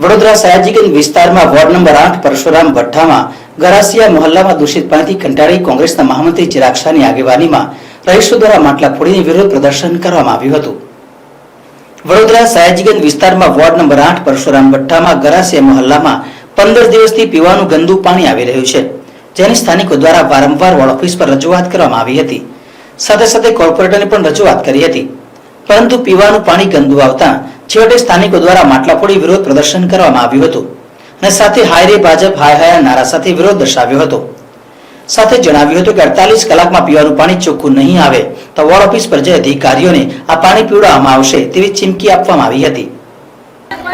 વડોદરા સયાજીગંજ વિસ્તારમાં ward number આઠ પરશુરામ ભઠ્ઠામાં ગરાસિયા મહોલ્લામાં દૂષિત પાણીથી કંટાળી કોંગ્રેસના મહામંત્રી ચિરાગ શાહની આગેવાનીમાં રહીશો દ્વારા માટલા ફોડીને વિરોધ પ્રદર્શન કરવામાં આવ્યું હતું. વડોદરા સયાજીગંજ વિસ્તારમાં વોર્ડ નંબર આઠ પરશુરામ ભઠ્ઠામાં ગરાસિયા મહોલ્લામાં પંદર દિવસથી પીવાનું ગંદુ પાણી આવી રહ્યું છે. જેની સ્થાનિકો દ્વારા વારંવાર વોર્ડ ઓફિસ પર રજૂઆત કરવામાં આવી હતી. સાથે સાથે કોર્પોરેટરને પણ રજૂઆત કરી હતી. પરંતુ પીવાનું પાણી ગંદુ આવતા છેવટે સ્થાનિકો દ્વારા માટલા ફોડી વિરોધ પ્રદર્શન કરવામાં આવ્યું હતું અને સાથે હાય રે ભાજપ હાય હાયા નારા સાથે વિરોધ દર્શાવ્યો હતો. સાથે જણાવ્યું હતું કે અડતાલીસ કલાકમાં પીવાનું પાણી ચોખ્ખું નહીં આવે તો વોર્ડ ઓફિસ પર જે અધિકારીઓને આ પાણી પીવડાવવામાં આવશે તેવી ચીમકી આપવામાં આવી હતી.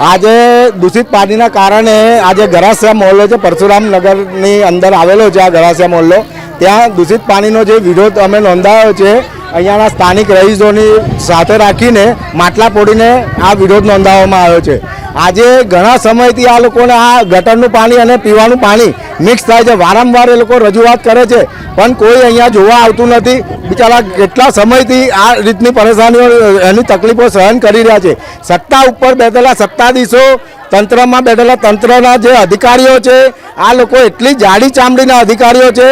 આજે દૂષિત પાણીના કારણે આજે ગરાસિયા મોહલ્લો છે પરશુરામ નગરની અંદર આવેલો છે, આ ગરાસિયા મોહલ્લો ત્યાં દૂષિત પાણીનો જે વિરોધ અમે નોંધાયો છે, અહીંયાના સ્થાનિક રહીશોની સાથે રાખીને માટલા પોડીને આ વિરોધ નોંધાવવામાં આવ્યો છે. આજે ઘણા સમયથી આ લોકોને આ ગટરનું પાણી અને પીવાનું પાણી મિક્સ થાય છે. વારંવાર એ લોકો રજૂઆત કરે છે, પણ કોઈ અહીંયા જોવા આવતું નથી. બિચારા કેટલા સમયથી આ રીતની પરેશાનીઓ, એની તકલીફો સહન કરી રહ્યા છે. સત્તા ઉપર બેઠેલા સત્તાધીશો, તંત્રમાં બેઠેલા તંત્રના જે અધિકારીઓ છે, આ લોકો એટલી જાડી ચામડીના અધિકારીઓ છે.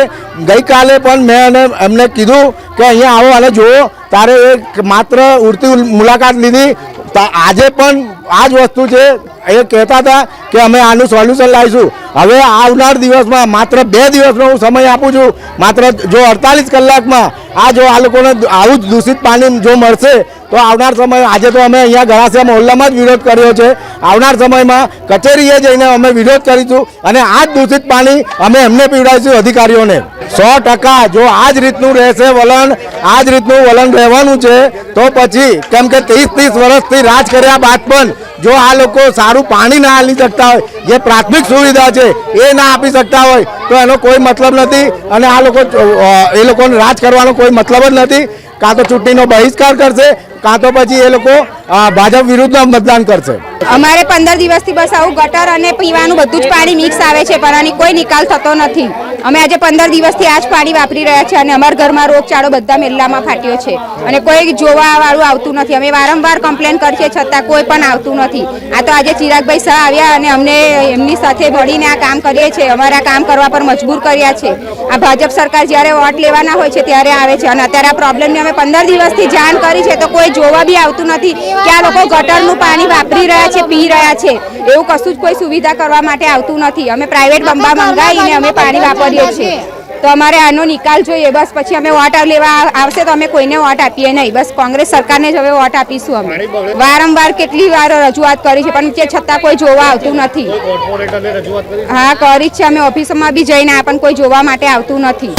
ગઈકાલે પણ મેં એને એમને કીધું કે અહીંયા આવો અને જુઓ. તારે એક માત્ર ઉડતી મુલાકાત લીધી. આજે પણ આ જ વસ્તુ છે. એ કહેતા હતા કે અમે આનું સોલ્યુશન લાવીશું. હવે આવનાર દિવસમાં માત્ર બે દિવસનો હું સમય આપું છું. માત્ર જો અડતાલીસ કલાકમાં આ જો આ લોકોને આવું જ દૂષિત પાણી જો મળશે, તો આવનાર સમય આજે તો અમે અહીંયા ગરાસિયા મહોલ્લામાં જ વિરોધ કર્યો છે. આવનાર સમયમાં કચેરીએ જઈને અમે વિરોધ કરીશું અને આ જ દૂષિત પાણી અમે એમને પીવડાવીશું અધિકારીઓને. સો ટકા જો આ જ રીતનું રહેશે વલણ, આ જ રીતનું વલણ રહેવાનું છે, તો પછી કેમ કે ત્રીસ ત્રીસ વર્ષથી રાજ કર્યા બાદ પણ જો આ લોકો સારું પાણી ના આપી શકતા હોય, જે પ્રાથમિક સુવિધા છે, એ ના આપી શકતા હોય, તો એનો કોઈ મતલબ નથી અને આ લોકો એ લોકોને રાજ કરવાનો કોઈ મતલબ જ નથી. કાં તો ચૂંટણીનો બહિષ્કાર કરશે કાં તો પછી એ લોકો ભાજપ વિરુદ્ધ મતદાન કરશે. અમારે પંદર દિવસથી બસ આવું ગટર અને પીવાનું બધું જ પાણી મિક્સ આવે છે, પણ આની કોઈ નિકાલ થતો નથી. અમે આજે પંદર દિવસથી આ જ પાણી વાપરી રહ્યા છે અને અમારા ઘરમાં રોગચાળો બધા મેલ્લામાં ફાટ્યો છે. અને કોઈ જોવા વાળું આવતું નથી. અમે વારંવાર કમ્પ્લેન કરીએ છતાં કોઈ પણ આવતું નથી. આ તો આજે ચિરાગભાઈ શાહ આવ્યા અને અમને એમની સાથે મળીને આ કામ કરીએ છીએ અમારા કામ કરવા પર મજબૂર કર્યા છે. આ ભાજપ સરકાર જ્યારે વોટ લેવાના હોય છે ત્યારે આવે છે. અને અત્યારે આ પ્રોબ્લેમની અમે પંદર દિવસથી જાણ કરી છે તો કોઈ જોવા બી આવતું નથી કે આ લોકો ગટરનું પાણી વાપરી રહ્યા છે પી રહ્યા છે. એવું કશું જ કોઈ સુવિધા કરવા માટે આવતું નથી. અમે પ્રાઇવેટ બંબા મંગાવીને અમે પાણી વાપરીએ છીએ. તો અમારે આનો નિકાલ જોઈએ. બસ પછી અમે વોટ લેવા આવશે તો અમે કોઈને વોટ આપીએ નહીં. બસ કોંગ્રેસ સરકારને જ હવે વોટ આપીશું અમે. વારંવાર કેટલી વાર રજૂઆત કરી છે પણ તે છતાં કોઈ જોવા આવતું નથી. હા કરી જ છે. અમે ઓફિસમાં બી જઈને આ પણ કોઈ જોવા માટે આવતું નથી.